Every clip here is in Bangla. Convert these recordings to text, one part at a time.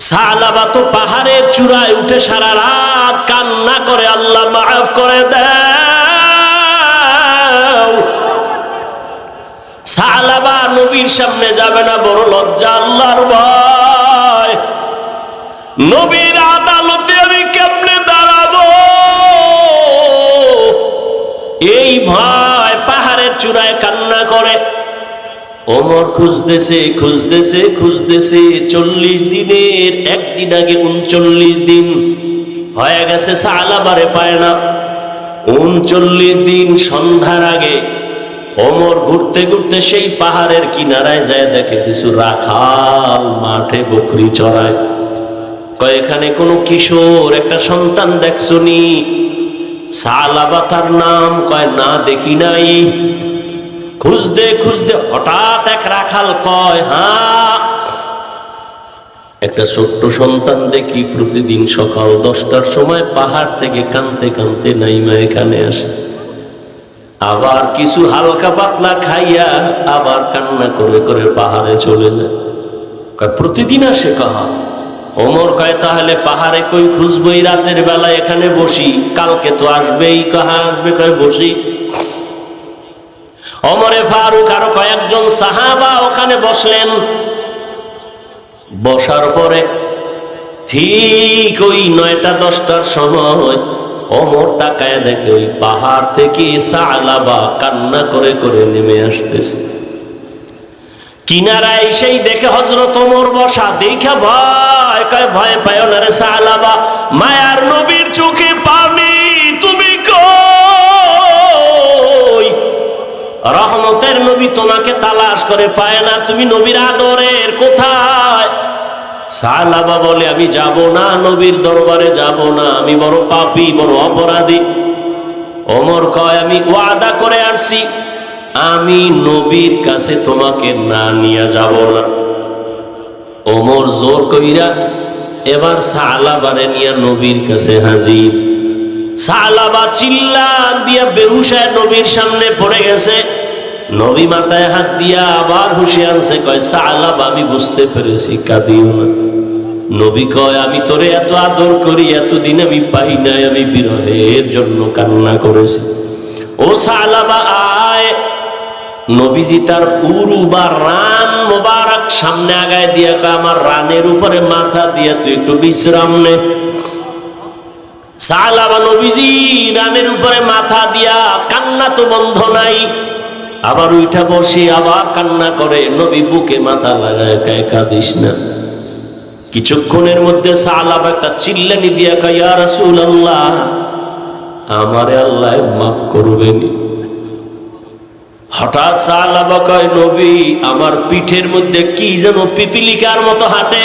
সালাবা তো পাহাড়ের চূড়ায় উঠে সারা রাত কান্না করে, আল্লাহ মাফ করে দাও। সালাবা নবীর সামনে যাবে না, বড় লজ্জা, আল্লাহর ভয়। নবীর আদালতে আমি কেমনে দাঁড়াবো? এই ভয় পাহাড়ের চূড়ায় কান্না করে ওমর খুঁজতেছে খুঁজতেছে খুঁজতেছে, চল্লিশ দিনের, একদিন আগে উনচল্লিশ দিন। হয়ে গেছে সালাবারে পায় না। উনচল্লিশ দিন সন্ধ্যার আগে ওমর ঘুরতে ঘুরতে সেই পাহাড়ের কিনারায় যায়, দেখে কিছু রাখাল মাঠে বকরি চড়ায়। কয়, এখানে কোনো কিশোর, একটা সন্তান দেখছনি সালাবা তার নাম কয়, না, দেখি নাই। খুঁজতে খুঁজতে হঠাৎ এক রাখাল কয় হ্যাঁ একটা ছোট্ট সন্তান দেখি প্রতিদিন সকাল দশটার সময় পাহাড় থেকে কানতে কানতে নাইমা এখানে আসে। আবার কিছু হালকা পাতলা খাইয়া আবার কান্না করে করে পাহাড়ে চলে যায়। প্রতিদিন আসে কাহা? ওমর কয়, তাহলে পাহাড়ে কই খুঁজবো? এই রাতের বেলা এখানে বসি, কালকে তো আসবেই কাহা? আসবে কয়, বসি। অমরে ফারুক আরও কয়েকজন সাহাবা ওখানে বসলেন। বসার পরে ঠিক ওই নয়টা দশটার সময় অমর তাকায় দেখে ওই পাহাড় থেকে সালাবা কান্না করে করে নেমে আসতেছে। কিনারায় সেই দেখে হজরত ওমর বসা, দেখে ভয় ভয় পায় না রে সালাবা মায়ার নবীর চোখে পানি রহমতের নবী তোমাকে তালাশ করে, পায় না, তুমি নবীর আদরের কোথায়? সালাবা বলে, আমি যাব না, নবীর দরবারে যাব না, আমি বড় পাপী, বড় অপরাধী। ওমর কয়, আমি ওয়াদা করে আসছি আমি নবীর কাছে তোমাকে না নিয়ে যাব না। ওমর জোর কইরা এবার সালাবারে নিয়ে নবীর কাছে হাজির। সালাবা চিল্লা দিয়া বেহুশায় নবীর সামনে পড়ে গেছে। নবী মাথায় হাত দিয়া আবার হুশে আনছে, কয় সালাব আমি বুঝতে পেরেছি কাঁদিও না নবী কয়, আমি তোরে এত আদর করি, এতদিন আমি পাই নাই, আমি বিরহের জন্য কান্না করেছি। ও সালাবা আয়। নবীজি তার উরু বা রান মোবারক সামনে আগায় দিয়া কয়, আমার রানের উপরে মাথা দিয়া তুই একটু বিশ্রাম নে। সালাবা নবীজি, রানের উপরে মাথা দিয়া কান্না তো বন্ধ নাই। আবার উইঠা বসে আবার কান্না করে, নবী বুকে মাথা লাগায় কায় কাঁদিস না। কিছুক্ষণের মধ্যে সালাব একটা চিল্লানি দিয়া কয়, ইয়া রাসূলুল্লাহ, আমারে আল্লাহ মাফ করবেনি। হঠাৎ সালাবা কয়, নবী, আমার পিঠের মধ্যে কি যেন পিপিলিকার মতো হাঁটে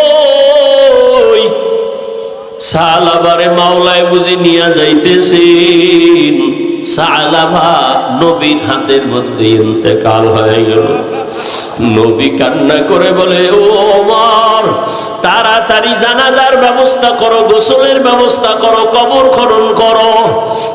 সালাবারে মাওলায় বুঝি নিয়ে যাইতেছেন। সালাবা নবীর হাতের মধ্যে ইন্তেকাল হয়ে গেল। নবী কান্না করে বলে, ও আমার তাড়াতাড়ি জানাজার ব্যবস্থা করো, গোসলের ব্যবস্থা করো, কবর খনন করো।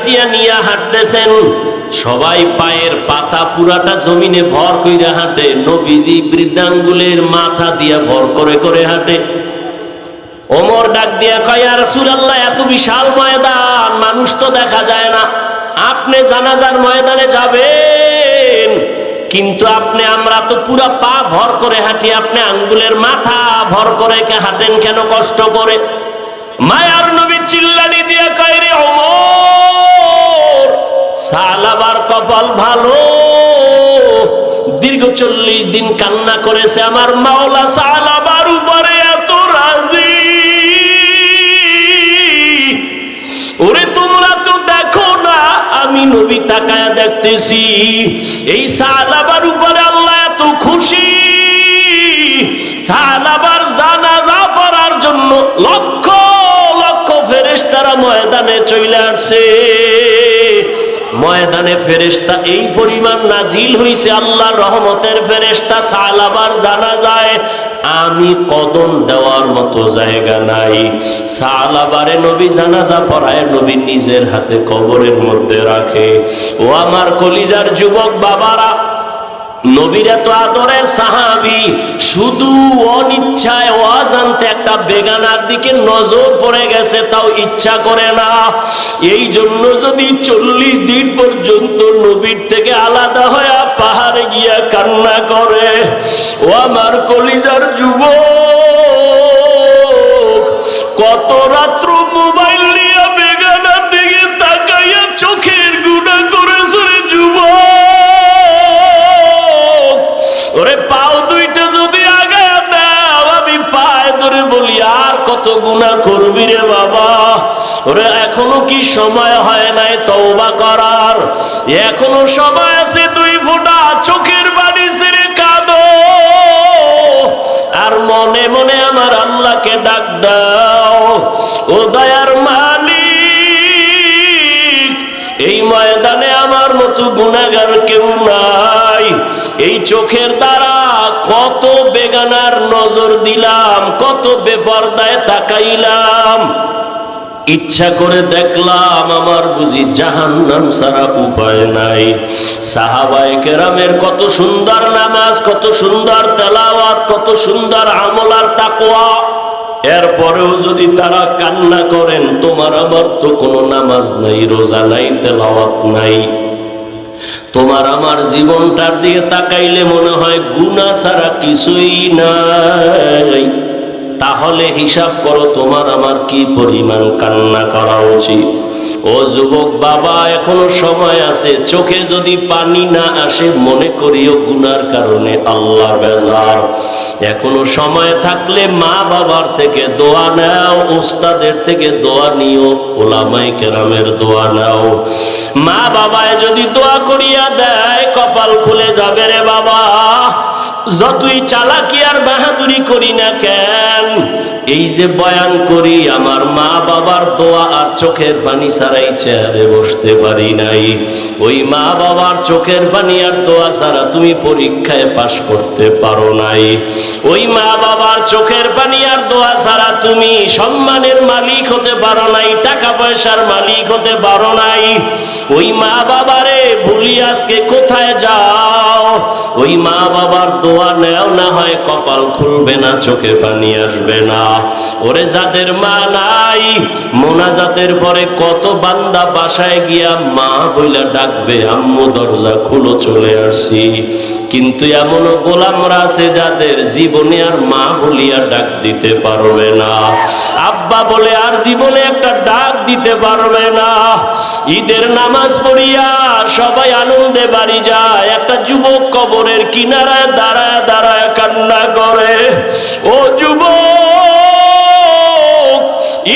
খাটিয়া নিয়ে হাঁটতেছেন, সবাই পায়ের পাতা পুরাটা জমিনে ভর কইরা হাঁটে, নবীজি বৃদ্ধাঙ্গুলের মাথা দিয়া ভর করে করে হাঁটে। ওমর ডাক দিয়া কয় রাসূলুল্লাহ, এত বিশাল ময়দান, মানুষ তো দেখা যায় না। আপনি জানাজার ময়দানে যাবেন, কিন্তু আপনি, আমরা তো পুরা পা ভর করে হাঁটি, আপনি আঙ্গুলের মাথা ভর করে হাঁটেন কেন কষ্ট করে? মায়ার নবী চিল্লা দিয়া কয়রে অমর সালাবার কপাল ভালো। দীর্ঘ চল্লিশ দিন কান্না করেছে আমার মাওলা সালাবার উপরে এত রাজি। ওরে, তোমরা তো দেখো না, আমি নবী তাকায়া দেখতেছি। এই সালাবার উপরে আল্লাহ এত খুশি। সালাবার জানাজা পড়ার জন্য লক্ষ ময়দানে চলে আসছে। ময়দানে ফেরেশতা এই পরিমাণ নাজিল হইছে, আল্লাহর রহমতের ফেরেশতা সালাবার জানা যায়, আমি কদম দেওয়ার মতো জায়গা নাই। সালাবারে নবী জানাজা পড়ায় নবী নিজের হাতে কবরের মধ্যে রাখে। ও আমার কলিজার যুবক বাবারা, নবীর এত আদরের সাহাবি, শুধু অনিচ্ছায় অজান্তে একটা বেগানার দিকে নজর পড়ে গেছে, তাও ইচ্ছা করে না। এই জন্য যদি চল্লিশ দিন পর্যন্ত নবীর থেকে আলাদা হয়ে পাহাড়ে গিয়া কান্না করে, ও আমার কলিজার যুবক, কত রাত্র কত গুণা করবি রে বাবা? ওরে, এখনও কি সময় হয় নাই তওবা করার? এখনও সময় আছে দুই ফোঁটা চোখের বাড়ি ছেড়ে কাঁদো। আর মনে মনে আমার আল্লাহকে ডাক দাও, ও দয়ার মালিক, এই ময়দানে আমার মতো গুণাগার কেউ নাই। এই চোখের দ্বারা কত বেগানার নজর দিলাম, কত বেপরদায় তাকাইলাম। ইচ্ছা করে দেখলাম, আমার বুঝি জাহান্নাম সারা উপায় নাই। সাহাবায়ে কেরামের কত সুন্দর নামাজ, কত সুন্দর তেলাওয়াত, কত সুন্দর আমল আর তাকওয়া। এরপরেও যদি তারা কান্না করেন, তোমার আমার তো কোনো নামাজ নাই, রোজা নাই, তেলাওয়াত নাই। তোমার আমার জীবনটার দিকে তাকাইলে মনে হয় গুণা ছাড়া কিছুই নাই। তাহলে হিসাব করো তোমার আমার কি পরিমাণ কান্না করা উচিত? ও যুবক, বাবা, এখনও সময় আছে। চোখে যদি পানি না আসে, মনে করিও গুনার কারণে আল্লাহ বেজার। এখনও সময় থাকলে মা বাবার থেকে দোয়া নাও ওস্তাদের থেকে দোয়া নিও, ওলামাই কেরামের দোয়া নাও। মা বাবায় যদি দোয়া করিয়া দেয়, কপাল খুলে যাবে রে বাবা। যতই চালাকি আর বাহাদুরি করি না কেন, এই যে বয়ান করি, আমার মা বাবার দোয়া আর চোখের পানি ছাড়াই চেয়ারে বসতে পারি নাই। ওই মা বাবার চোখের পানি আর দোয়া ছাড়া তুমি পরীক্ষায় পাশ করতে পারো নাই। ওই মা বাবার চোখের পানি আর দোয়া ছাড়া তুমি সম্মানের মালিক হতে পারো নাই, টাকা পয়সার মালিক হতে পারো নাই। ওই মা বাবারে ভুলি আজকে কোথায় যাও? ওই মা বাবার দোয়া নেও না হয় কপাল খুলবে না চোখে পানি আসবে না। ওরে যাদের মা নাই, মোনাজাতের পরে কত বান্দা বাসায় গিয়া মা বইলা ডাকবে, আম্মু, দরজা খুলো, চলে আসছি। কিন্তু এমনও গোলামরা আছে যাদের জীবনে আর মা বলিয়া ডাক দিতে পারবে না। আব্বা বলে, আর জীবনে একটা ডাক দিতে পারবে না। ঈদের নামাজ পড়িয়া সবাই আনন্দে বাড়ি যায়। একটা যুবক কবরের কিনারায় দাঁড়ায় দাঁড়ায় কান্না করে। ও যুব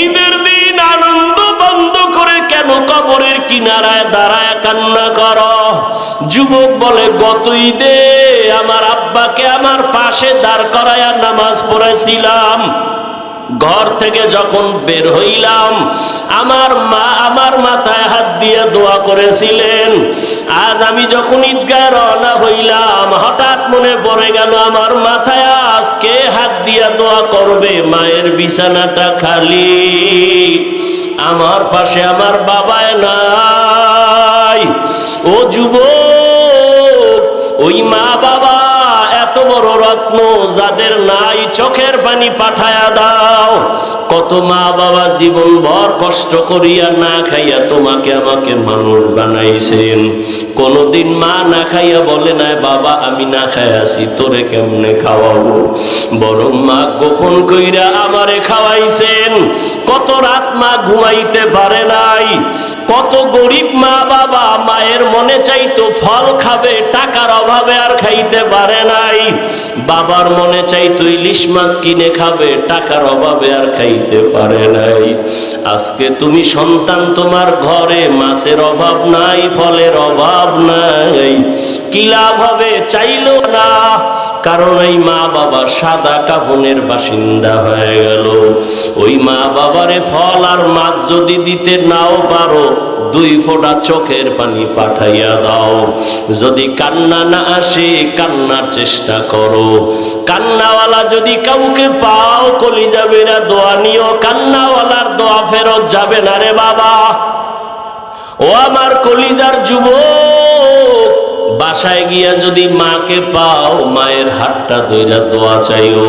ঈদের দিন আনন্দ বন্ধ করে কেন কবরের কিনারায় দাঁড়ায় কান্না কর? যুবক বলে, গত ঈদে আমার আব্বাকে আমার পাশে দাঁড় করায়া নামাজ পড়েছিলাম ঘর থেকে যখন বের হইলাম, আমার মা আমার মাথায় হাত দিয়ে দোয়া করেছিলেন। আজ আমি যখন ঈদগায় রওনা হইলাম, হঠাৎ মনে পড়ে গেল আমার মাথায় আজকে হাত দিয়ে দোয়া করবে? মায়ের বিছানাটা খালি। আমার পাশে আমার বাবায় নাই। ও যুবক রত্ন যাদের নাই চোখের পানি পাঠায়া দাও। কত মা বাবা জীবন ভর কষ্ট করিয়া না খাইয়া তোমাকে আমাকে মানুষ বানাইছেন। কোনদিন মা না খাইয়া বলে, না বাবা, আমি না খাইয়াছি তোরে কেমনে খাওয়াবো? বরং মা গোপন কইরা আমারে খাওয়াইছেন। কত রাত মা ঘুমাইতে পারে নাই। কত গরিব মা বাবা মায়ের মনে চাইতো ফল খাবে, টাকার অভাবে আর খাইতে পারে নাই। বাবার মনে চাইতো ইলিশ মাছ কিনে খাবে, টাকার অভাবে আর খাইতে পারে নাই। আজকে তুমি সন্তান তোমার ঘরে, মাছের অভাব নাই, ফলের অভাব নাই। কি লাভ হবে চাইলো না, কারণ এই মা বাবা সাদা কাপনের বাসিন্দা হয়ে গেল। ওই মা বাবারে ফল আর মাছ যদি দিতে নাও পারো দুই ফোঁটা চোখের পানি পাঠাইয়া দাও। যদি কান্না না আসে, কান্নার চেষ্টা করো। কান্নাওয়ালা যদি কাউকে পাও কলি যাবে না দোয়া নিও। কান্নাওয়ালার দোয়া ফেরত যাবে না রে বাবা। ও আমার কলিজার যুবক বাসায় গিয়া যদি মাকে পাও, মায়ের হাতটা দইরা দোয়া চাইও।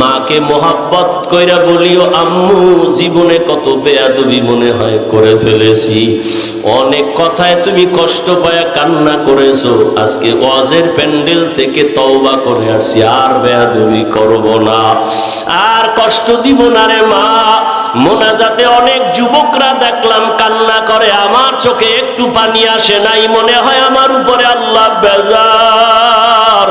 মাকে মোহাব্বত কইরা বলিও, আম্মু, জীবনে কত বেয়াদবি মনে হয় করে ফেলেছি। অনেক কথায় তুমি কষ্ট পায়া কান্না করেছ। আজকে ওয়াজের প্যান্ডেল থেকে তওবা করে আসছি, আর বেয়াদবি করব না। আর কষ্ট দিব না রে মা। মোনাজাতে অনেক যুবকরা দেখলাম কান্না করে, আমার চোখে একটু পানি আসে নাই, মনে হয় আমার উপরে আল্লাহ বেজার।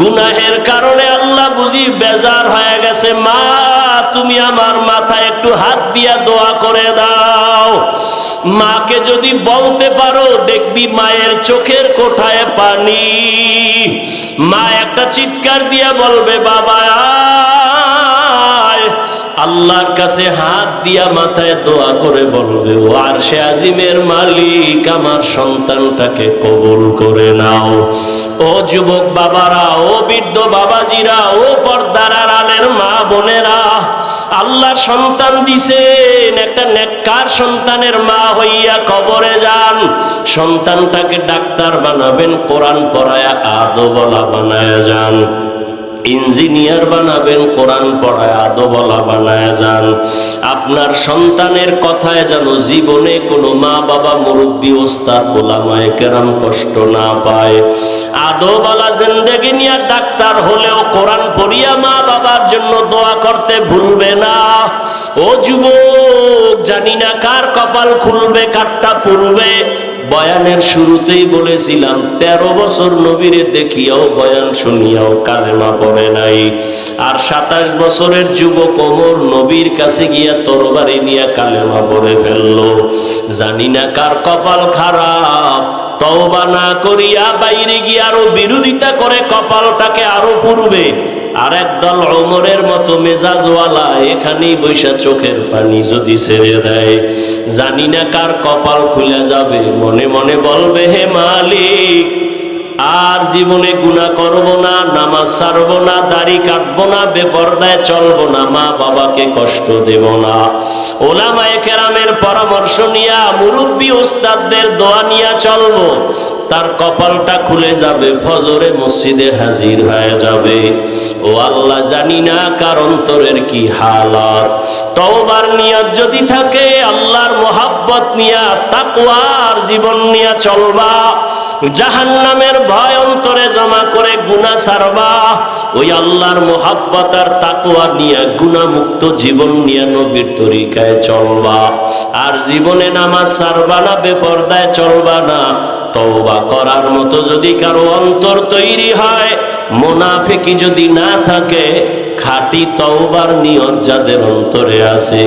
গুনাহের কারণে আল্লাহ বুঝি বেজার হয়ে গেছে। মা, তুমি আমার মাথায় একটু হাত দিয়া দোয়া করে দাও। মাকে যদি বলতে পারো, দেখবি মায়ের চোখের কোঠায় পানি। মা একটা চিৎকার দিয়া বলবে, বাবা আল্লাহর কাছে হাত দিয়া মাথায় দোয়া করে বলবে, ও আর সে আজিমের মালিক, আমার সন্তানটাকে কবুল করে নাও। ও যুবক বাবারা, ও বৃদ্ধ বাবাজিরা, ও পর্দার আড়ালের মা বোনেরা, আল্লাহর সন্তান দিছেন, একটা নেককার সন্তানের মা হইয়া কবরে যান। সন্তানটাকে ডাক্তার বানাবেন, কোরআন পড়ায়া আদবলা বানায়া যান। ইঞ্জিনিয়ার বানাবেন, কোরআন পড়ায় আদবলা বানায় যান। আপনার সন্তানের কথায় যেন জীবনে কোনো মা বাবা মুরব্বী, ওস্তাদ, ওলামায় কেরাম কষ্ট না পায়। আদবলা জিন্দেগি নিয়ে ডাক্তার হলেও কোরআন পড়িয়া মা বাবার জন্য দোয়া করতে ভুলবে না। ও যুবক, জানি না কার কপাল খুলবে, কারটা পড়বে। বয়ানের শুরুতেই বলেছিলাম, তেরো বছর নবীরে দেখিয়াও, বয়ান শুনিয়াও কালেমা পড়ে নাই। আর সাতাশ বছরের যুবক ওমর নবীর কাছে গিয়া তরবারি নিয়ে কালেমা পড়ে ফেলল। জানি না কার কপাল খারাপ, তওবা না করিয়া বাইরে গিয়ে আরও বিরোধিতা করে কপালটাকে আরও পূর্বে। আর একদল অমরের মতো মেজাজওয়ালা, এখানেই বৈশা চোখের পানি যদি ছেড়ে দেয়। জানি না কার কপাল খুলে যাবে, মনে মনে বলবে, হে মালিক আর জীবনে গুণা করব না, নামাজ ছাড়ব না, দাড়ি কাটবো না, বেপর্দায় চলবো না, মা বাবাকে কষ্ট দেব না। ওলামায়ে কেরামের পরামর্শ নিয়া মুরব্বী ওস্তাদদের দোয়া নিয়া চলবো। তার কপালটা খুলে যাবে, ফজরে মসজিদে হাজির হয়ে যাবে। ও আল্লাহ, জানি না কার অন্তরের কি হালাত। তওবার নিয়ত যদি থাকে, আল্লাহর মোহাব্বত নিয়া, তাকওয়ার জীবন নিয়া চলবা। জাহান্নামের ভয় অন্তরে জমা করে গুনাহ সারবা ওই আল্লাহর মোহাব্বত আর তাকওয়া নিয়ে, গুনাহমুক্ত জীবন নিয়ে নবীর তরিকায় চলবা। আর জীবনে নামাজ ছাড়বা না, বেপর্দায় চলবা না। তওবা করার মতো যদি কারও অন্তর তৈরি হয়, মোনাফিকি যদি না থাকে, খাঁটি তওবার নিয়ত যাদের অন্তরে আছে,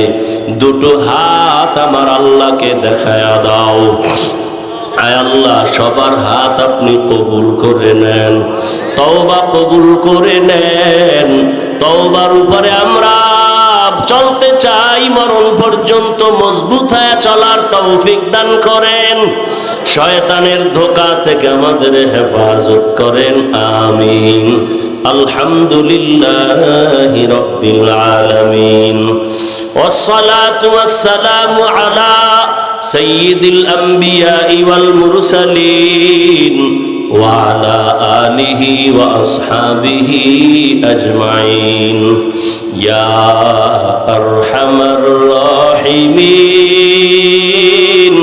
দুটো হাত আমার আল্লাহকে দেখায়া দাও। আয় আল্লাহ সবার হাত আপনি কবুল করে নেন তওবা কবুল করে নেন তওবার উপরে আমরা চলতে চাই মরণ পর্যন্ত মজবুত হয়ে চলার তৌফিক দান করেন শয়তানের ধোকা থেকে আমাদের হেফাজত করেন আমিন আলহামদুলিল্লাহ রব্বিল আলামিন والصلاة والسلام على سيد الأنبياء والمرسلين وعلى آله وأصحابه أجمعين يا أرحم الراحمين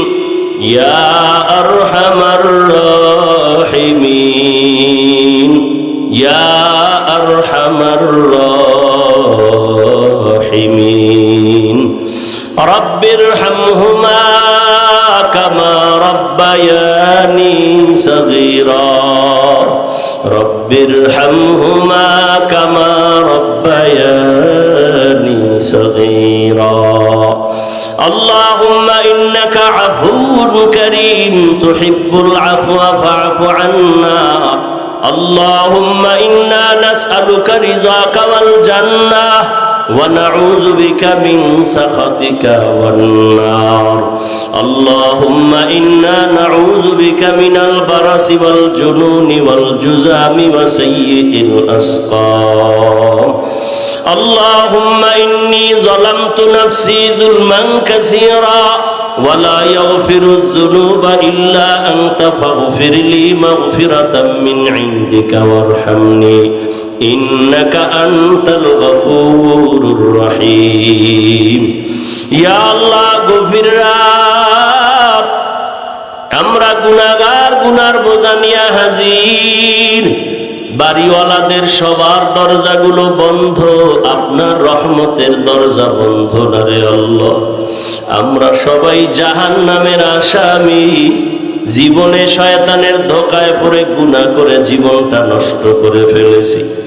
يا أرحم الراحمين يا أرحم الراحمين رب ارحمهما كما ربياني صغيرا. رب ارحمهما كما ربياني صغيرا. اللهم إنك عفو كريم تحب العفو فاعف عنا. اللهم إنا نسألك رضاك والجنة. ونعوذ بك من سخطك والنار اللهم إنا نعوذ بك من البرس والجنون والجزام وسيء الأسقام اللهم إني ظلمت نفسي ظلما كثيرا ولا يغفر الذنوب إلا أنت فاغفر لي مغفرة من عندك وارحمني ইন্নাকা আনতাল গফুরুর গভীর রাত। আমরা গুনাগার গুনার বোঝা নিয়ে হাজির। বাড়িওয়ালাদের সবার দরজাগুলো বন্ধ, আপনার রহমতের দরজা বন্ধ না রে আল্লাহ। আমরা সবাই জাহান নামের আসামি। জীবনে শয়তানের ধোকায় পড়ে গুণা করে জীবনটা নষ্ট করে ফেলেছি।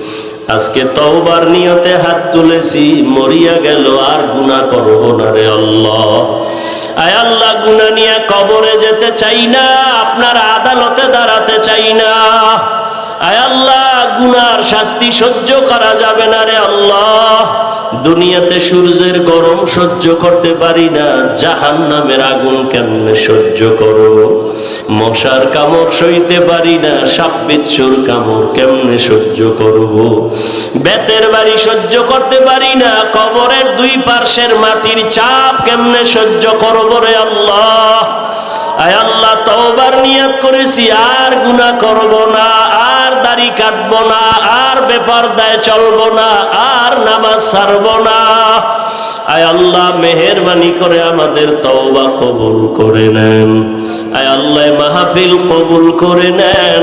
আজকে তওবার নিয়তে হাত তুলেছি, মরিয়া গেল, আর গুনাহ করব না রে আল্লাহ। আয় আল্লাহ, গুনাহ নিয়ে কবরে যেতে চাই না, আপনার আদালতে দাঁড়াতে চাই না। আয় আল্লাহ গুনার শাস্তি সহ্য করা যাবে না রে আল্লাহ। দুনিয়াতে সূর্যের গরম সহ্য করতে পারি না জাহান নামের আগুন কেমনে সহ্য করব? মশার কামড় সইতে পারি না সাপ বিচ্ছুর কামড় কেমনে সহ্য করব? বেতের বাড়ি সহ্য করতে পারি না, কবরের দুই পার্শ্বের মাটির চাপ কেমনে সহ্য করব রে আল্লাহ? আয় আল্লাহ, তওবার নিয়ত করেছি, আর গুনাহ করব না, আর দাড়ি কাটব না, আর বেপার দায় চলব না, আর নামাজ ছাড়ব না। আয় আল্লাহ, মেহরবানি করে আমাদের তওবা কবুল করে নেন। আয় আল্লাহ, মাহফিল কবুল করে নেন।